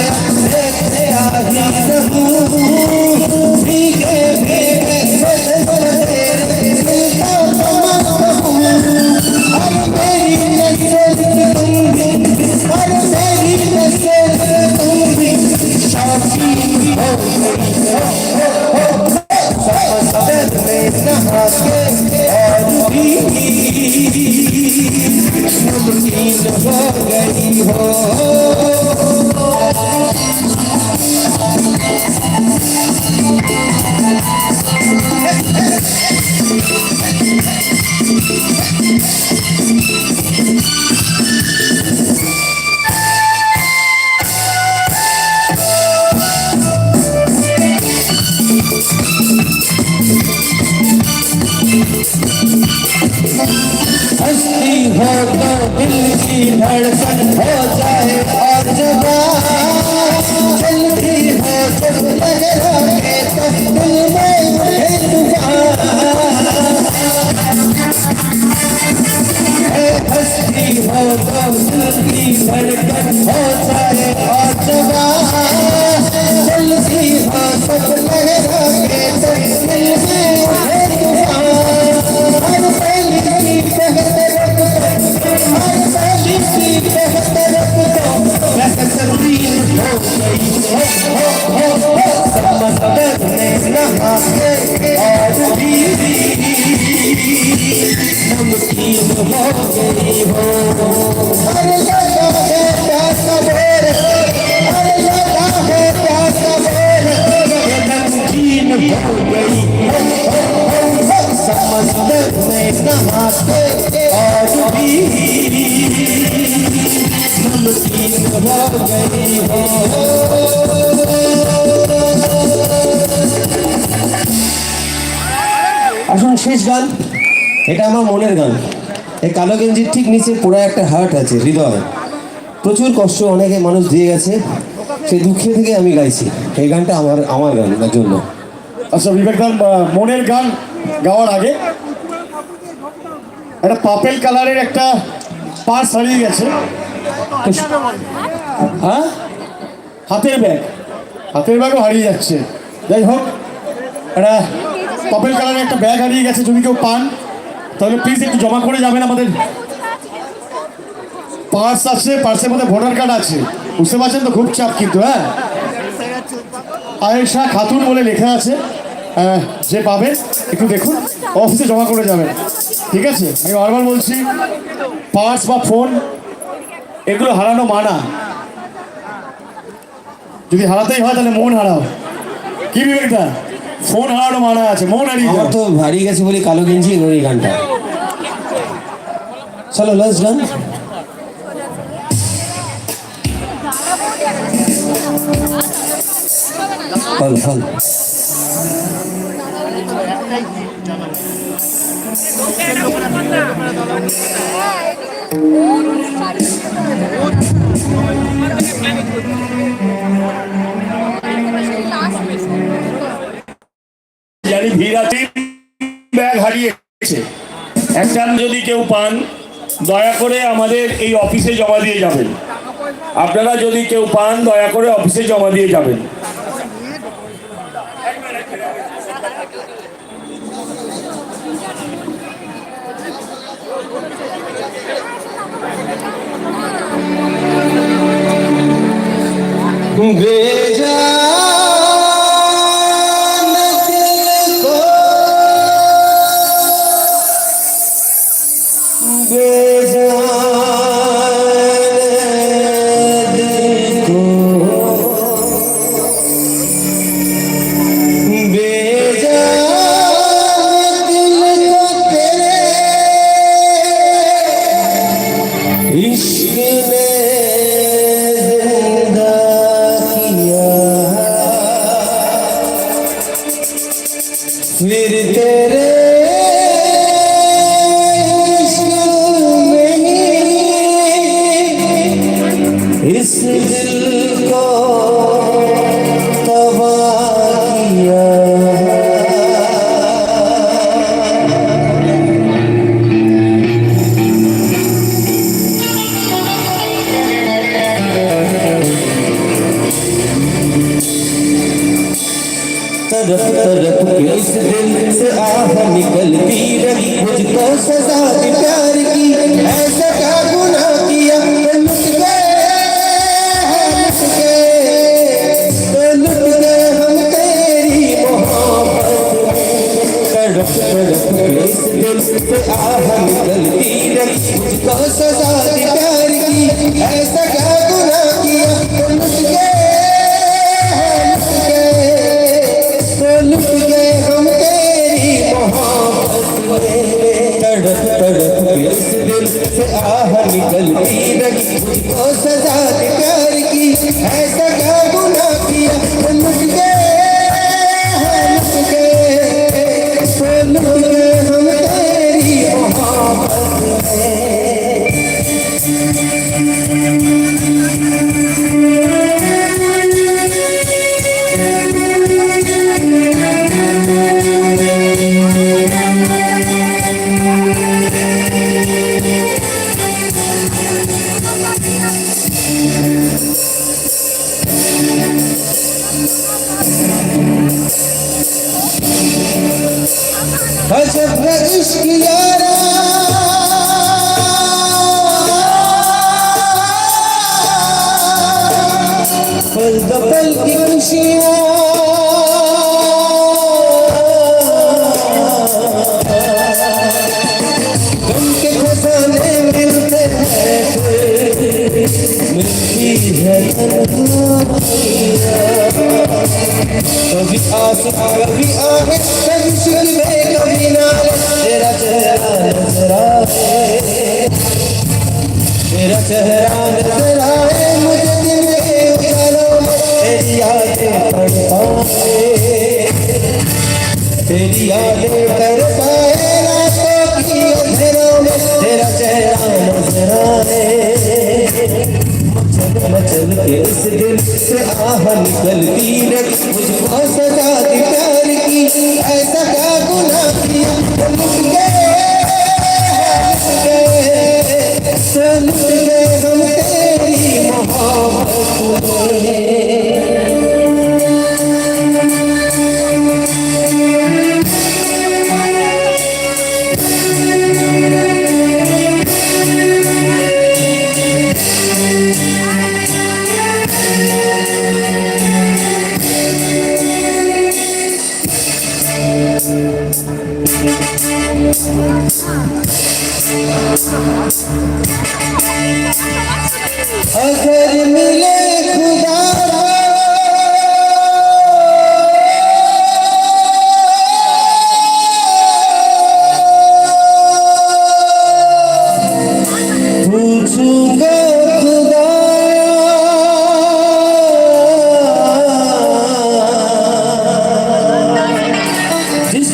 में শেষ গান, এটা আমার মনের গান। এই কালো গেঞ্জির ঠিক নিচে পুরো একটা হার্ট আছে, হৃদয়। প্রচুর কষ্ট অনেকে মানুষ দিয়ে গেছে, সেই দুঃখে থেকে আমি গাইছি। এই গানটা আমার আমার গান জন্য। আচ্ছা বিবেক দার মনের গান গাওয়ার আগে, একটা পাপেল কালারের একটা পার্স হারিয়ে গেছে। হ্যাঁ? হাতের ব্যাগ। হাতের ব্যাগও হারিয়ে যাচ্ছে। যাই হোক, একটা পাপেল কালারের একটা ব্যাগ হারিয়ে গেছে, যদি কেউ পান, তাহলে প্লিজ একটু জমা করে যাবেন আমাদের পার্স আছে পার্সের মধ্যে ভোটার কার্ড আছে। বুঝতে পারছেন তো? খুব চাপ কিন্তু হ্যাঁ? আয়েশা খাতুন বলে লেখা আছে যে পাবে, একটু দেখুন অফিসে জমা করে যাবেন। ঠিক আছে? আমি বারবার বলছি পার্স বা ফোন এগুলো হারানো মানা। যদি হারাতেই হয়, তাহলে মন হারাও। কি বিবেকদা ফোন হারানো মারা আছে মন হারিয়ে আমার তো হারিয়ে গেছে বলে কালো গেঞ্জি এবং এই গানটা। চলো লাস্ট গান। ফল ফল। ভিড় ভিরাটি ব্যাগ হারিয়েছে। একটা যদি কেউ পান, দয়া করে আমাদের এই অফিসে জমা দিয়ে যাবেন। আপনারা যদি কেউ পান, দয়া করে অফিসে জমা দিয়ে যাবেন। भेजा is. चेहरा नजर आए मुझे दिल में उतारो तेरी यादें पड़ पाए तेरी यादें पड़ पाए रातों की अंधेरों में तेरा चेहरा नजर आए मचल मचल के इस दिल से आह निकल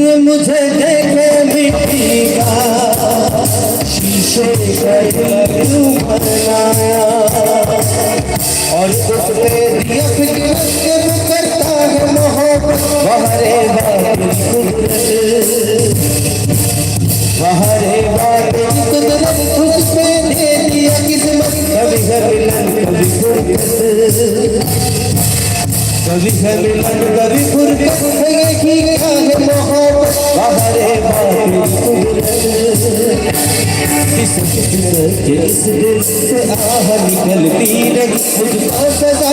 जिसने मुझे देखे मिट्टी का। शीशे बनाया? और करता है मोहब्बत। बहरे बात कुदरत दे दिया किस्मत कभी कभी कभी कभी कभी कभी कभी इस दिल से आह निकलती रही मुझको सजा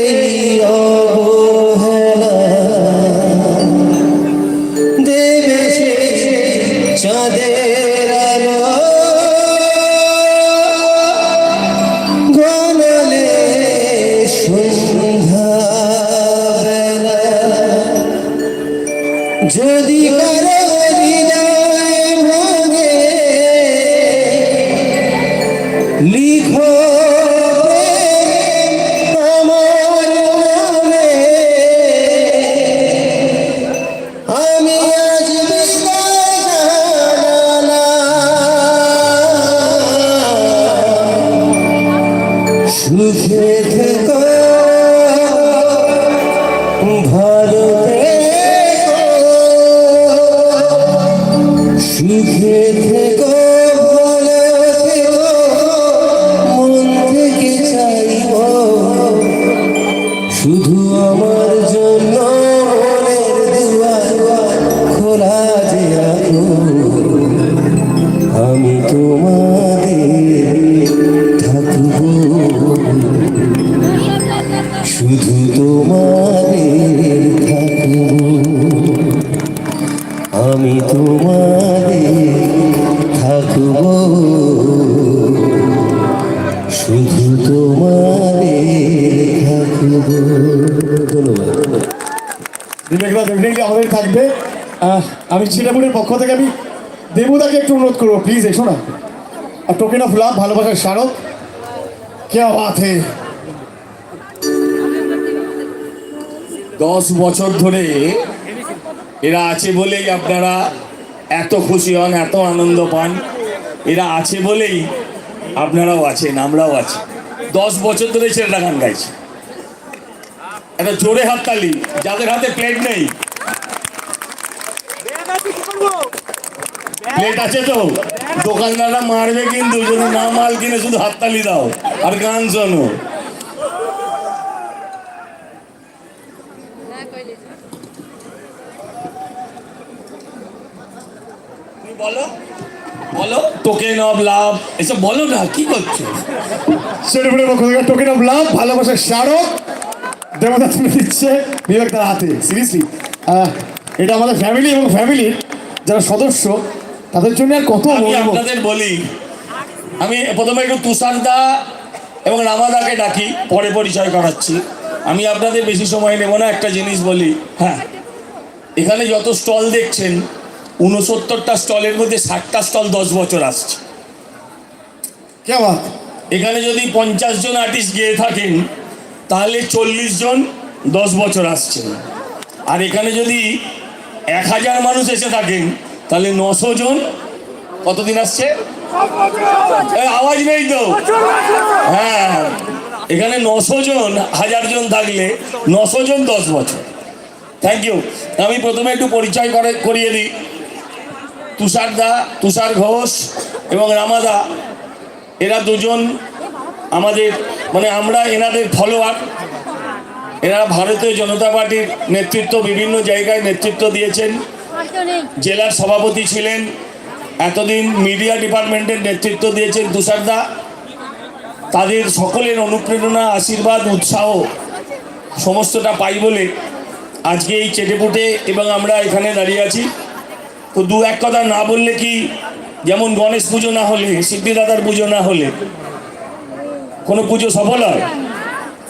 দিলে সুখে থেকো ভালো সুখে থেকো। থাকব। আমি চিটাপুরের পক্ষ থেকে আমি দেবুদাকে একটু অনুরোধ করব প্লিজ এসো না আর টোকেন অফ লাভ ভালোবাসার স্মারক। কে বাত হে? দশ বছর ধরে এরা আছে বলেই আপনারা এত খুশি হন, এত আনন্দ পান। এরা আছে বলেই আপনারাও আছেন, আমরাও আছি। দশ বছর ধরে ছেলেটা গান গাইছে। একটা জোরে হাততালি যাদের হাতে প্লেট নেই। প্লেট আছে তো? দোকানদাররা মারবে কিন্তু, যদি না মাল কিনে শুধু হাততালি দাও। আর গান শোনো তুমি বলো বলো টোকেন অফ লাভ এসব বলো না কি করছ? পক্ষ থেকে টোকেন অফ লাভ ভালোবাসার স্মারক। দেবতা তুলে দিচ্ছে বিবেকদার হাতে সিরিয়াসলি এটা আমাদের ফ্যামিলি এবং ফ্যামিলির যারা সদস্য তাদের জন্য আর কত আমি আপনাদের বলি আমি প্রথমে একটু তুষারদা এবং রামাদাকে ডাকি পরে পরিচয় করাচ্ছি। আমি আপনাদের বেশি সময় নেব না একটা জিনিস বলি। হ্যাঁ এখানে যত স্টল দেখছেন উনসত্তরটা স্টলের মধ্যে ষাটটা স্টল দশ বছর আসছে। কেমন এখানে যদি পঞ্চাশ জন আর্টিস্ট গিয়ে থাকেন তাহলে চল্লিশ জন দশ বছর আসছেন আর এখানে যদি এক হাজার মানুষ এসে থাকেন তাহলে নশো জন কতদিন আসছে? আওয়াজ নেই তো। হ্যাঁ এখানে নশো জন হাজার জন থাকলে নশো জন দশ বছর। থ্যাংক ইউ আমি প্রথমে একটু পরিচয় করে করিয়ে দিই। তুষার দা তুষার ঘোষ এবং রামাদা, এরা দুজন আমাদের মানে আমরা এনাদের ফলোয়ার এরা ভারতীয় জনতা পার্টির নেতৃত্ব, বিভিন্ন জায়গায় নেতৃত্ব দিয়েছেন। জেলার সভাপতি ছিলেন, এতদিন মিডিয়া ডিপার্টমেন্টের নেতৃত্ব দিয়েছেন তুষারদা। তাদের সকলের অনুপ্রেরণা, আশীর্বাদ, উৎসাহ সমস্তটা পাই বলে আজকে এই চেটেপুটে এবং আমরা এখানে দাঁড়িয়ে আছি। তো দু এক কথা না বললে কি যেমন গণেশ পুজো না হলে সিদ্ধিদাতার পুজো না হলে কোনো পুজো সফল হয়?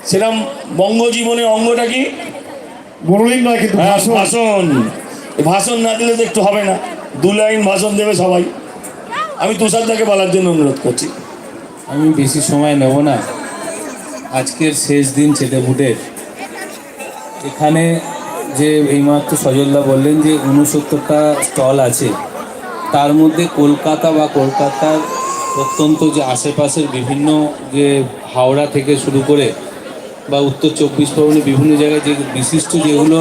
সেরকম বঙ্গজীবনের অঙ্গটা কি? নয় কিন্তু হ্যাঁ, ভাষণ। ভাষণ। না দিলে তো একটু হবে না। দু লাইন ভাষণ দেবে সবাই। আমি তুষারদাকে বলার জন্য অনুরোধ করছি। আমি বেশি সময় নেব না। আজকের শেষ দিন চেটেপুটের এখানে যে এইমাত্র সজলদা বললেন যে উনসত্তরটা স্টল আছে, তার মধ্যে কলকাতা বা কলকাতার অত্যন্ত যে আশেপাশের বিভিন্ন যে হাওড়া থেকে শুরু করে বা উত্তর চব্বিশ পরগনা বিভিন্ন জায়গায় যে বিশিষ্ট যেগুলো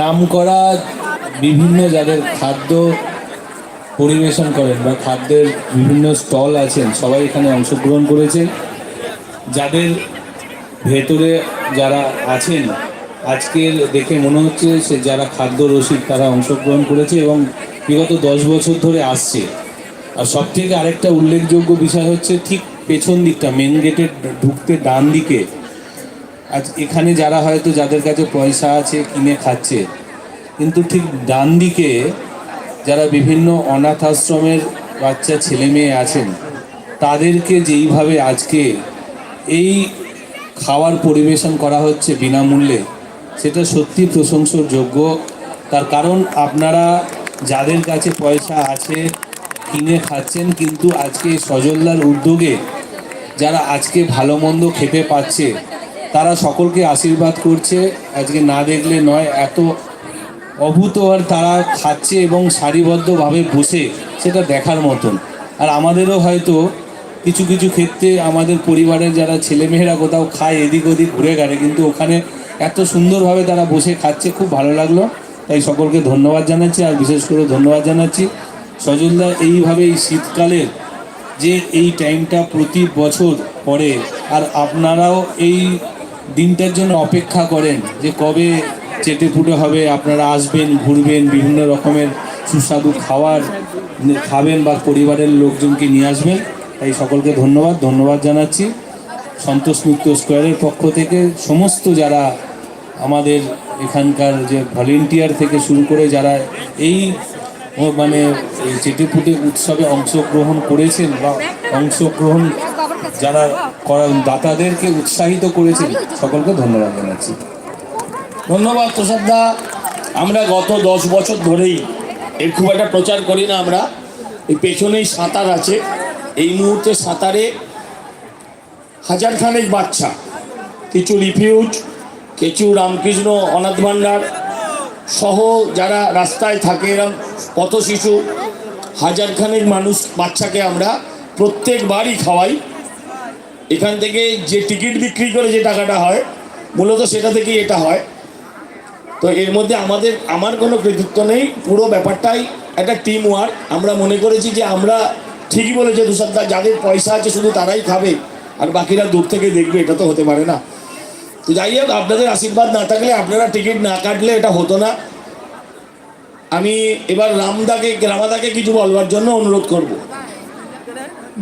নাম করা বিভিন্ন যাদের খাদ্য পরিবেশন করেন বা খাদ্যের বিভিন্ন স্টল আছেন, সবাই এখানে অংশগ্রহণ করেছে। যাদের ভেতরে যারা আছেন, আজকের দেখে মনে হচ্ছে সে যারা খাদ্য রসিক তারা অংশগ্রহণ করেছে এবং বিগত দশ বছর ধরে আসছে। আর সব থেকে আরেকটা উল্লেখযোগ্য বিষয় হচ্ছে ঠিক পেছন দিকটা মেন গেটে ঢুকতে ডান দিকে। আজ এখানে যারা হয়তো যাদের কাছে পয়সা আছে, কিনে খাচ্ছে, কিন্তু ঠিক ডান দিকে যারা বিভিন্ন অনাথ আশ্রমের বাচ্চা, ছেলে মেয়ে আছেন, তাদেরকে যেইভাবে আজকে এই খাবার পরিবেশন করা হচ্ছে বিনামূল্যে, সেটা সত্যি প্রশংসার যোগ্য তার কারণ আপনারা যাদের কাছে পয়সা আছে, কিনে খাচ্ছেন, কিন্তু আজকে সজলদার উদ্যোগে যারা আজকে ভালো মন্দ খেতে পাচ্ছে, তারা সকলকে আশীর্বাদ করছে। আজকে না দেখলে নয়, এত অভূত আর তারা খাচ্ছে এবং সারিবদ্ধভাবে বসে, সেটা দেখার মতন। আর আমাদেরও হয়তো কিছু কিছু ক্ষেত্রে আমাদের পরিবারের যারা ছেলেমেয়েরা কোথাও খায়, এদিক ওদিক ঘুরে গেলে কিন্তু ওখানে এত সুন্দরভাবে তারা বসে খাচ্ছে, খুব ভালো লাগল। তাই সকলকে ধন্যবাদ জানাচ্ছি, আর বিশেষ করে ধন্যবাদ জানাচ্ছি। সজলদা, এইভাবে এই শীতকালের যে এই টাইমটা প্রতি বছর পরে আর আপনারাও এই দিনটার জন্য অপেক্ষা করেন যে কবে চেটে ফুটে হবে, আপনারা আসবেন, ঘুরবেন, বিভিন্ন রকমের সুস্বাদু নে- খাবেন বা পরিবারের লোকজনকে নিয়ে আসবেন। তাই সকলকে ধন্যবাদ ধন্যবাদ জানাচ্ছি। সন্তোষ মিত্র স্কোয়ারের পক্ষ থেকে সমস্ত যারা আমাদের এখানকার যে ভলেন্টিয়ার থেকে শুরু করে যারা এই মানে চেটেপুটে উৎসবে অংশগ্রহণ করেছেন বা অংশগ্রহণ যারা করা দাতাদেরকে উৎসাহিত করেছেন, সকলকে ধন্যবাদ জানাচ্ছি। ধন্যবাদ তুষারদা আমরা গত দশ বছর ধরেই এর খুব একটা প্রচার করি না আমরা। এই পেছনেই সাঁতার আছে। এই মুহূর্তে সাঁতারে হাজার খানেক বাচ্চা। কিছু রিফিউজ, কিছু রামকৃষ্ণ, অনাথ ভাণ্ডার সহ যারা রাস্তায় থাকে এরম পথ শিশু হাজার খানেক মানুষ বাচ্চাকে আমরা প্রত্যেকবারই খাওয়াই। এখান থেকে যে টিকিট বিক্রি করে যে টাকাটা হয়, মূলত সেটা থেকেই এটা হয়। তো এর মধ্যে আমাদের, আমার কোনো কৃতিত্ব নেই। পুরো ব্যাপারটাই একটা টিম ওয়ার্ক আমরা মনে করেছি যে আমরা ঠিকই বলেছে দুসপ্তাহ যাদের পয়সা আছে শুধু তারাই খাবে, আর বাকিরা দূর থেকে দেখবে, এটা তো হতে পারে না। তো যাই হোক, আপনাদের আশীর্বাদ না থাকলে, আপনারা টিকিট না কাটলে এটা হতো না। আমি এবার রামদাকে, রামাদাকে কিছু বলবার জন্য অনুরোধ করব।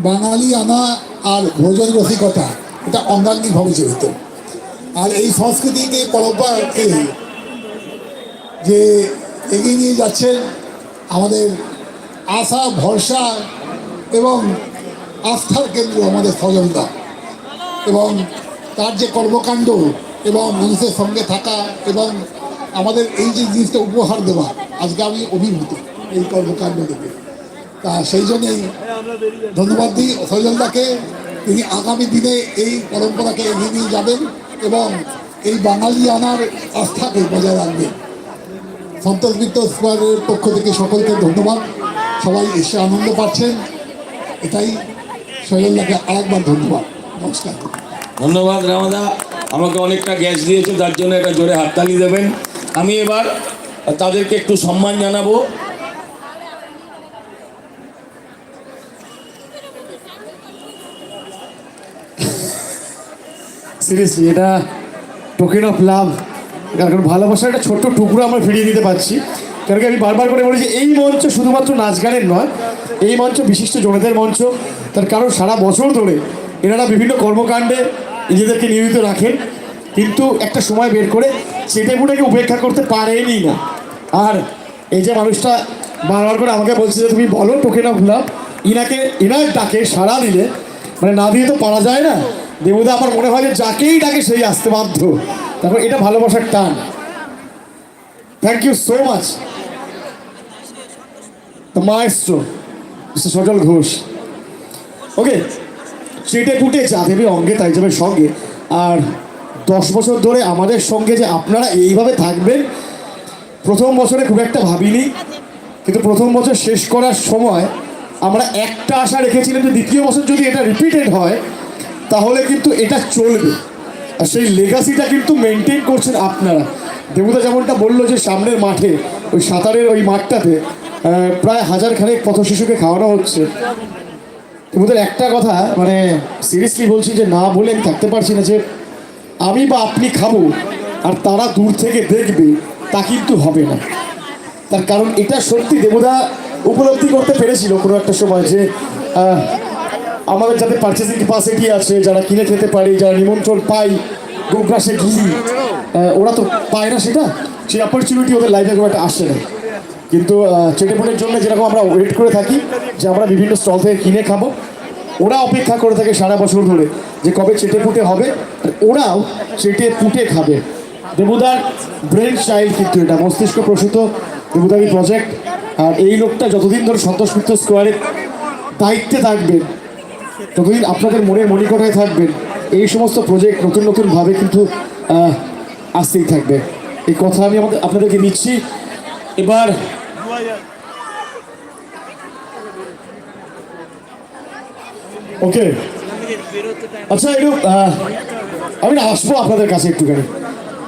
বাঙালি আনা আর ভোজন রসিকতা, এটা অঙ্গাঙ্গিভাবে জড়িত। আর এই সংস্কৃতিকে পরম্পরাকে যে এগিয়ে নিয়ে যাচ্ছেন, আমাদের আশা, ভরসা এবং আস্থার কেন্দ্র আমাদের সজলদা এবং তার যে কর্মকাণ্ড এবং মানুষের সঙ্গে থাকা এবং আমাদের এই যে জিনিসটা উপহার দেওয়া, আজকে আমি অভিভূত এই কর্মকাণ্ড দেখে। তা সেই জন্যই ধন্যবাদ দিই সজলদাকে তিনি আগামী দিনে এই পরম্পরাকে এগিয়ে নিয়ে যাবেন এবং এই বাঙালি আনার আস্থাকে বজায় রাখবেন। সন্তোষ মিত্র স্কোয়ারের পক্ষ থেকে সকলকে ধন্যবাদ। সবাই এসে আনন্দ পাচ্ছেন। এটাই সজলদাকে আরেকবার ধন্যবাদ। নমস্কার। ধন্যবাদ রামাদা। আমাকে অনেকটা গ্যাস দিয়েছে তার জন্য একটা জোরে হাততালি দেবেন। আমি এবার তাদেরকে একটু সম্মান জানাব। সিরিয়াসলি এটা টোকেন অফ লাভ কারণ ভালোবাসার একটা ছোট্ট টুকরো আমরা ফিরিয়ে দিতে পারছি। কারণ কি আমি বারবার করে বলি যে এই মঞ্চ শুধুমাত্র নাচ গানের নয় এই মঞ্চ বিশিষ্ট জনেদের মঞ্চ। তার কারণ সারা বছর ধরে এনারা বিভিন্ন কর্মকাণ্ডে নিজেদেরকে নিয়োজিত রাখেন। কিন্তু একটা সময় বের করে চেটেপুটেকে উপেক্ষা করতে পারেনি না। আর এই যে মানুষটা বারবার করে আমাকে বলছে যে, তুমি বলো টোকেন অফ লাভ ইনাকে, ইনার ডাকে সাড়া দিলে মানে না দিয়ে তো পারা যায় না। দেবদা আমার মনে হয় যে, যাকেই ডাকে সেই আসতে বাধ্য। তারপর এটা ভালোবাসার টান। Thank you so much the maestro Sajal Ghosh okay চেটে কুটে চা দেবে অঙ্গে, তাই যাবে সঙ্গে। আর দশ বছর ধরে আমাদের সঙ্গে যে আপনারা এইভাবে থাকবেন, প্রথম বছরে খুব একটা ভাবিনি, কিন্তু প্রথম বছর শেষ করার সময় আমরা একটা আশা রেখেছিলাম যে দ্বিতীয় বছর যদি এটা রিপিটেড হয়, তাহলে কিন্তু এটা চলবে। আর সেই লেগাসিটা কিন্তু মেনটেন করছেন আপনারা। দেবতা যেমনটা বলল যে সামনের মাঠে, ওই সাঁতারের ওই মাঠটাতে প্রায় হাজার খানেক পথ শিশুকে খাওয়ানো হচ্ছে। তোমাদের একটা কথা মানে সিরিয়াসলি বলছি যে, না বলে আমি থাকতে পারছি না যে, আমি বা আপনি খাব আর তারা দূর থেকে দেখবে, তা কিন্তু হবে না। তার কারণ এটা সত্যি দেবদা উপলব্ধি করতে পেরেছিল কোনো একটা সময় যে আমাদের যাদের পার্চেসিং ক্যাপাসিটি আছে, যারা কিনে খেতে পারি, যারা নিমন্ত্রণ পাই গোগ্রাসে ঘি ওরা তো পায় না সেটা? সেই অপরচুনিটি ওদের লাইফে খুব একটা আসে না। কিন্তু চেটেপুটের জন্য যেরকম আমরা ওয়েট করে থাকি, যে আমরা বিভিন্ন স্টল থেকে কিনে খাব, ওরা অপেক্ষা করে থাকে সারা বছর ধরে যে কবে চেটে পুটে হবে ওরাও চেটে পুটে খাবে। দেবুদার ব্রেন চাইল্ড কিন্তু এটা, মস্তিষ্ক প্রসূত দেবুদারি প্রজেক্ট আর এই লোকটা যতদিন ধরে সন্তোষ মিত্র স্কোয়ারের দায়িত্বে থাকবেন, ততদিন আপনাদের মনের মণিকোঠায় থাকবেন, এই সমস্ত প্রজেক্ট নতুন নতুনভাবে কিন্তু আসতেই থাকবে। এই কথা আমি আমাদের, আপনাদেরকে নিচ্ছি এবার ওকে আচ্ছা একটু আমি না আসব আপনাদের কাছে একটুখানি।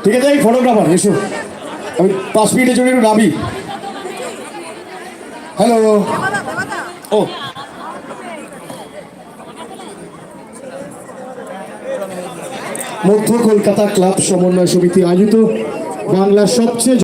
ঠিক আছে, এই ফটোগ্রাফার এসো। আমি পাঁচ মিনিটের জন্য একটু নামি। হ্যালো ও। মধ্য কলকাতা ক্লাব সমন্বয় সমিতি আয়োজিত বাংলার সবচেয়ে